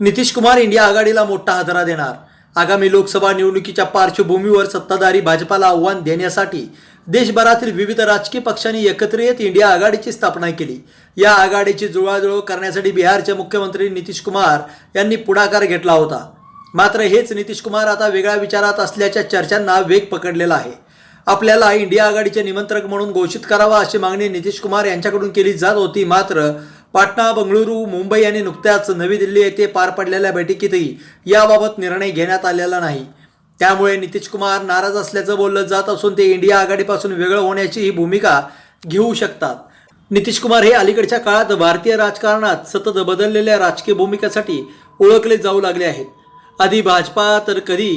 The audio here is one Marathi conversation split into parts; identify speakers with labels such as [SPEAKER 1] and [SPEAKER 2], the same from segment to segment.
[SPEAKER 1] नितीश कुमार इंडिया आघाडीला मोठा हादरा देणार. आगामी लोकसभा निवडणुकीच्या पार्श्वभूमीवर सत्ताधारी भाजपाला आव्हान देण्यासाठी देशभरातील विविध राजकीय पक्षांनी एकत्र येत इंडिया आघाडीची स्थापना केली. या आघाडीची जुळवाजुळव करण्यासाठी बिहारचे मुख्यमंत्री नितीश कुमार यांनी पुढाकार घेतला होता. मात्र हेच नितीश कुमार आता वेगळ्या विचारात असल्याच्या चर्चांना वेग पकडलेला आहे. आपल्याला इंडिया आघाडीचे निमंत्रक म्हणून घोषित करावा अशी मागणी नितीश कुमार यांच्याकडून केली जात होती. मात्र पाटणा बंगळुरू मुंबई आणि नुकत्याच नवी दिल्ली येथे पार पडलेल्या बैठकीतही याबाबत निर्णय घेण्यात आलेला नाही. त्यामुळे नितीश कुमार नाराज असल्याचं बोललं जात असून ते इंडिया आघाडीपासून वेगळं होण्याची ही भूमिका घेऊ शकतात. नितीश कुमार हे अलीकडच्या काळात भारतीय राजकारणात सतत बदललेल्या राजकीय भूमिकेसाठी ओळखले जाऊ लागले आहेत. आधी भाजपा तर कधी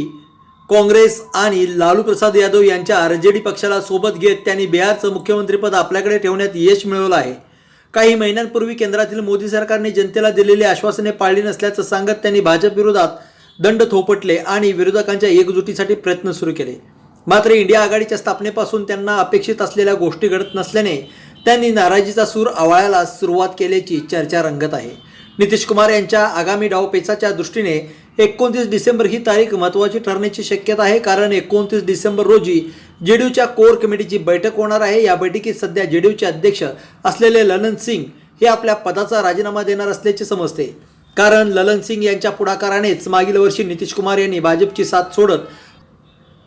[SPEAKER 1] काँग्रेस आणि लालू प्रसाद यादव यांच्या आर जे डी पक्षाला सोबत घेत त्यांनी बिहारचं मुख्यमंत्रीपद आपल्याकडे ठेवण्यात यश मिळवलं आहे. काही महिन्यांपूर्वी केंद्रातील मोदी सरकारने जनतेला दिलेली आश्वासने पाळली नसल्याचं सांगत त्यांनी भाजप विरोधात दंड थोपटले आणि विरोधकांच्या एकजुटीसाठी प्रयत्न सुरू केले. मात्र इंडिया आघाडीच्या स्थापनेपासून त्यांना अपेक्षित असलेल्या गोष्टी घडत नसल्याने त्यांनी नाराजीचा सूर आवाळायला सुरुवात केल्याची चर्चा रंगत आहे. नितीश कुमार यांच्या आगामी डावपेचाच्या दृष्टीने एकोणतीस डिसेंबर ही तारीख महत्त्वाची ठरण्याची शक्यता आहे कारण एकोणतीस डिसेंबर रोजी जेडीयूच्या कोर कमिटीची बैठक होणार आहे. या बैठकीत सध्या जेडीयूचे अध्यक्ष असलेले ललन सिंग हे आपल्या पदाचा राजीनामा देणार असल्याचे समजते. कारण ललन सिंग यांच्या पुढाकारानेच मागील वर्षी नितीश कुमार यांनी भाजपची साथ सोडत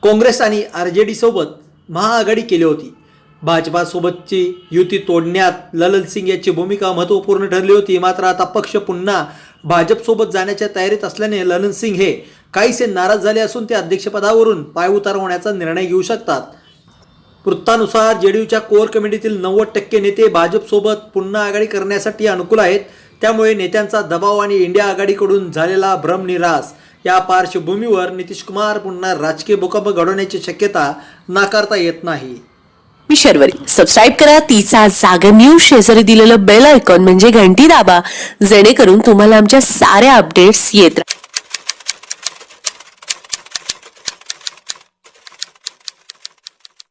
[SPEAKER 1] काँग्रेस आणि आर जे डीसोबत महाआघाडी केली होती. भाजपासोबतची युती तोडण्यात ललन सिंग यांची भूमिका महत्त्वपूर्ण ठरली होती. मात्र आता पक्ष पुन्हा भाजपसोबत जाण्याच्या तयारीत असल्याने ललन सिंग हे काहीसे नाराज झाले असून ते अध्यक्षपदावरून पायउतार होण्याचा निर्णय घेऊ शकतात. वृत्तानुसार जेडीयूच्या कोर कमिटीतील नव्वद टक्के नेते भाजपसोबत पुन्हा आघाडी करण्यासाठी अनुकूल आहेत. त्यामुळे नेत्यांचा दबाव आणि इंडिया आघाडीकडून झालेला भ्रमनिरास या पार्श्वभूमीवर नितीश कुमार पुन्हा राजकीय भूकंप घडवण्याची शक्यता नाकारता येत नाही.
[SPEAKER 2] मी शर्वरी. सबस्क्राईब करा. तिचा जागर न्यूज शेजारी दिलेलं बेल आयकॉन म्हणजे घंटी दाबा. जेणेकरून तुम्हाला आमच्या साऱ्या अपडेट्स येत राहतील